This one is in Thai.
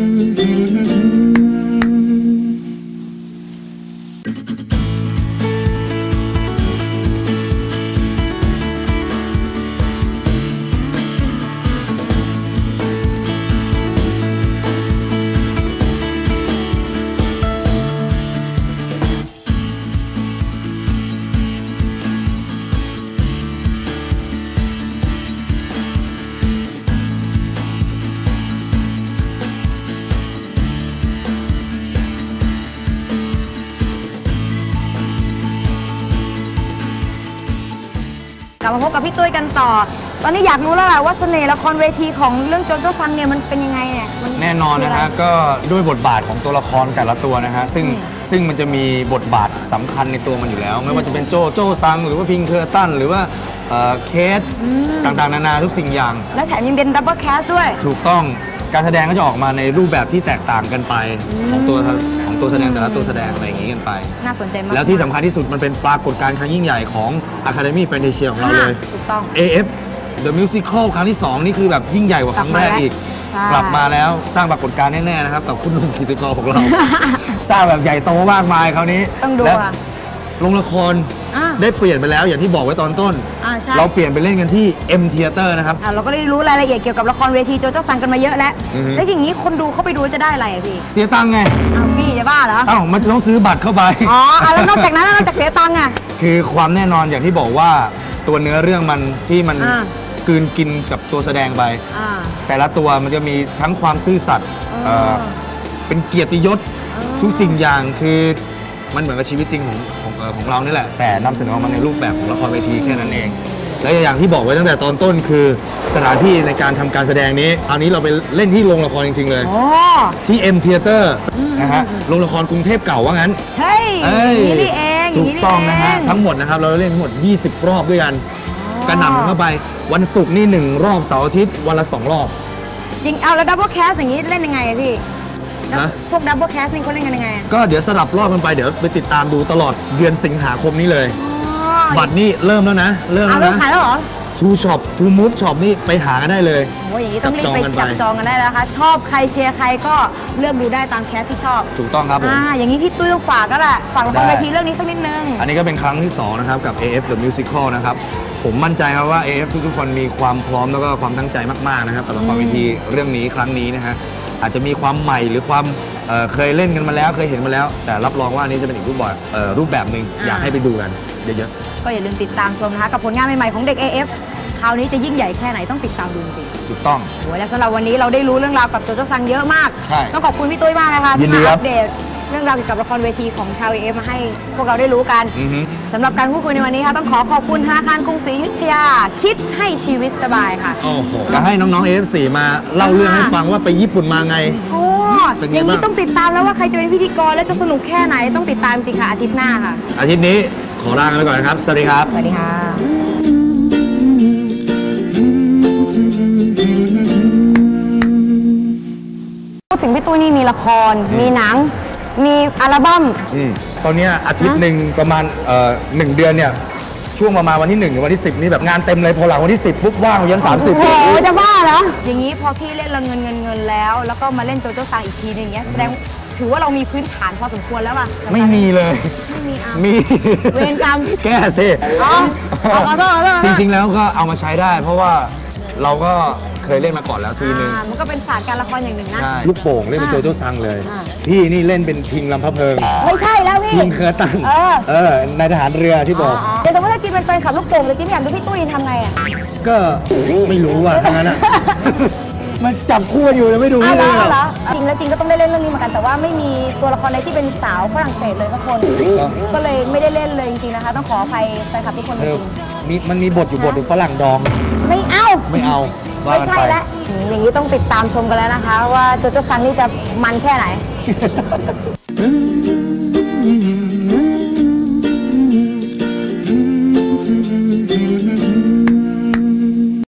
ก ลับมาพบกับพี่ตุ้ยกันต่อ ตอนนี้อยากรู้แล้วแหละว่าเสน่ห์ละครเวทีของเรื่องโจโจ้ซังเนี่ยมันเป็นยังไงเนี่ยมัแน่นอนนะฮะคืไรก็ด้วยบทบาทของตัวละครแต่ละตัวนะฮะซึ่งซึ่งมันจะมีบทบาทสำคัญในตัวมันอยู่แล้ว ไม่ว่าจะเป็นโจโจซังหรือว่าพิงเคอร์ตันหรือว่าเอ่อเคสต่างๆ นานาทุกสิ่งอย่าง และแถมยังเป็นดับเบิลแคสด้วย ถูกต้อง การแสดงก็จะออกมาในรูปแบบที่แตกต่างกันไปของตัวของตัวแสดงแต่ละตัวแสดงอะไรอย่างนี้กันไป น่าสนใจมากแล้วที่สำคัญที่สุดมันเป็นปรากฏการณ์ครั้งยิ่งใหญ่ของ Academy Fantasia ของเราเลยอะถูกต้อง AF The Musical ครั้งที่ 2 นี่คือแบบยิ่งใหญ่กว่าครั้งแรกอีกใช่กลับมาแล้วสร้างปรากฏการณ์แน่ๆนะครับกับคุณหนุ่มกิตติกรของเรา สร้างแบบใหญ่โตมากมายคราวนี้ต้องดูและอะ โรงละครอะ ได้เปลี่ยนไปแล้วอย่างที่บอกไว้ตอนต้น อ่าใช่เราเปลี่ยนไปเล่นกันที่ M Theater นะครับ อะเราก็ได้รู้รายละเอียดเกี่ยวกับละครเวทีโจโจ้ซังกันมาเยอะแล้ว อือฮึ แล้วอย่างนี้คนดูเข้าไปดูจะได้อะไรอะพี่เสียตังค์ไงอ้าวพี่จะบ้าเหรอ เอ้ามันต้องซื้อบัตรเข้าไป อ๋ออะแล้วนอกจากนั้นนอกจากเสียตังค์อะ คือความแน่นอนอย่างที่บอกว่าตัวเนื้อเรื่องมันที่มันอ่า กลืนกินกับตัวแสดงไป อ่า แต่ละตัวมันจะมีทั้งความซื่อสัตย์เออเอ่อเป็นเกียรติยศทุกสิ่งอย่างคือ มันเหมือนกับชีวิตจริงของของเอ่อของเรานี่แหละ แต่นำเสนอออกมาในรูปแบบของละครเวทีแค่นั้นเอง และอย่างที่บอกไว้ตั้งแต่ตอนต้นคือสถานที่ในการทำการแสดงนี้คราวนี้เราไปเล่นที่โรงละครจริงๆเลย โอ้ที่ M Theater นะฮะโรงละครกรุงเทพเก่าว่างั้น เฮ้ยเอ้ยอย่างนี้นี่เองย่าถูกนี้นี่ต้องนะฮะเองทั้งหมดนะครับ เราเล่นทั้งหมด 20 รอบด้วยกันกระหน่ำเข้าไปวันศุกร์นี่หนึ่งรอบเสาร์อาทิตย์วันละสองรอบ จริงเอาแล้วดับเบิลแคสอย่างนี้เล่นยังไงอะพี่ แล้วฮะพวกดับเบิลแคสนี่เขาเล่นกันยังไงอะก็เดี๋ยวสลับรอบกันไปเดี๋ยวไปติดตามดูตลอดเดือนสิงหาคมนี้เลย อ๋อบัตรนี่เริ่มแล้วนะ เริ่มเอาแล้วเริ่มนะขายแล้วเหรอ ทูช็อปทูมูฟช็อปนี่ไปหากันได้เลย โอ้ยอย่างนี้ต้องรีบไปจับจองกันไปจับจองกันได้แล้วนะคะ ชอบใครเชียร์ใครก็เลือกดูได้ตามแคสที่ชอบ ถูกต้องครับผม อ่า อย่างนี้พี่ตุ้ยต้องฝากก็แหละฝากละครได้ เวทีเรื่องนี้สักนิดนึง อันนี้ก็เป็นครั้งที่ 2 นะครับ กับ AF The Musical นะครับ ผมมั่นใจครับว่า AF ทุกๆคนมีความพร้อมแล้วก็ความตั้งใจมาก ๆ นะครับกับละครเวทีเรื่องนี้ครั้งนี้นะฮะ อาจจะมีความใหม่หรือความเอ่อเคยเล่นกันมาแล้วเคยเห็นมาแล้ว แต่รับรองว่าอันนี้จะเป็นอีกรูปแบบเอ่อรูปแบบหนึ่งอ่าอยากให้ไปดูกันเยอะก็อย่าลืมติดตามชมนะคะกับผลงานใหม่ ๆ ของเด็ก AF คราวนี้จะยิ่งใหญ่แค่ไหนต้องติดตามดูจริงๆถูกต้องๆโอ้ยและสำหรับวันนี้เราได้รู้เรื่องราวกับโจโจซังเยอะมาก ใช่ต้องขอบคุณพี่ตุ้ยมากนะคะยิที่นดีมาครัอับปเดต เรื่องราวเกี่ยวกับละครเวทีของชาว AF มาให้พวกเราได้รู้กันอือฮึ สำหรับการพูดคุยในวันนี้ค่ะต้องขอขอบคุณธนาคารกรุงศรีอยุธยา คิดให้ชีวิตสบายค่ะ โอ้โหจะให้น้องๆ AF4 มาเล่าเรื่องให้ฟังว่าไปญี่ปุ่นมาไง โอ้เป็นไงอย่างนี้บ้างต้องติดตามแล้วว่าใครจะเป็นพิธีกรและจะสนุกแค่ไหนต้องติดตามจริงค่ะอาทิตย์หน้าค่ะ อาทิตย์นี้ขอลากันไปก่อนนะครับ สวัสดีครับ สวัสดีค่ะ พูดถึงพี่ตุ้ยนี่มีละคร มีหนัง มีอัลบั้ม อืมตอนเนี้ยอาทิตย์หนึ่งประมาณเอ่อหนึ่งเดือนเนี่ยช่วงประมาณวันที่1ถึงวันที่10นี่แบบงานเต็มเลยพอหลังวันที่10ปุ๊บว่างยันโอ้30โหจะบ้าเหรอ อย่างนี้พอพี่เล่นละเงินเงินเงินแล้ว แล้วก็มาเล่นโจโจ้ซังอีกทีนึงอย่างเงี้ยแสดงถือว่าเรามีพื้นฐานพอสมควรแล้วป่ะไม่มีเลย ไม่มีอะ มี เวรกรรม แก้สิ อ๋อเอาขอโทษขอโทษจริงๆ แล้วก็เอามาใช้ได้ เพราะว่าเราก็ เคยเล่นมาก่อนแล้วทีนึง อ่ามันก็เป็นศาสตร์การละครอย่างหนึ่งนะ ใช่ ลูกโป่งเล่นเป็นโจโจ้ซังเลย อ่า พี่นี่เล่นเป็นพิงลำพะเพิง ไม่ใช่แล้วพี่ พิงเคอร์ตัน เออ เออนายทหารเรือที่บอก เดี๋ยวสมมติถ้าจีนเป็นแฟนขับลูกโป่งเลยจีนอยากดูพี่ตุ้ยทำไงอะก็ไม่รู้อะทั้งนั้นอะ มันจับคู่กันอยู่เลยไม่ดูอ้าวไม่เหรได้อหรเหรออจริงแล้วจริงก็ต้องได้เล่นเรื่องนี้เหมือนกันแต่ว่าไม่มีตัวละครใดที่เป็นสาวฝรั่งเศสเลยสักคนต้องก็เลยไม่ได้เล่นเลยจริงๆนะคะ ต้องขออภัยแฟนคลับทุกคนจเออริง มีมันมีบทอยู่บทหนึ่งฝรั่งดองๆไม่เอาไม่เอาว่าไม่กันใช่ไป แล้วอย่างนี้ต้องติดตามชมกันแล้วนะคะ ว่าโจโจ้ซังนี่จะมันแค่ไหน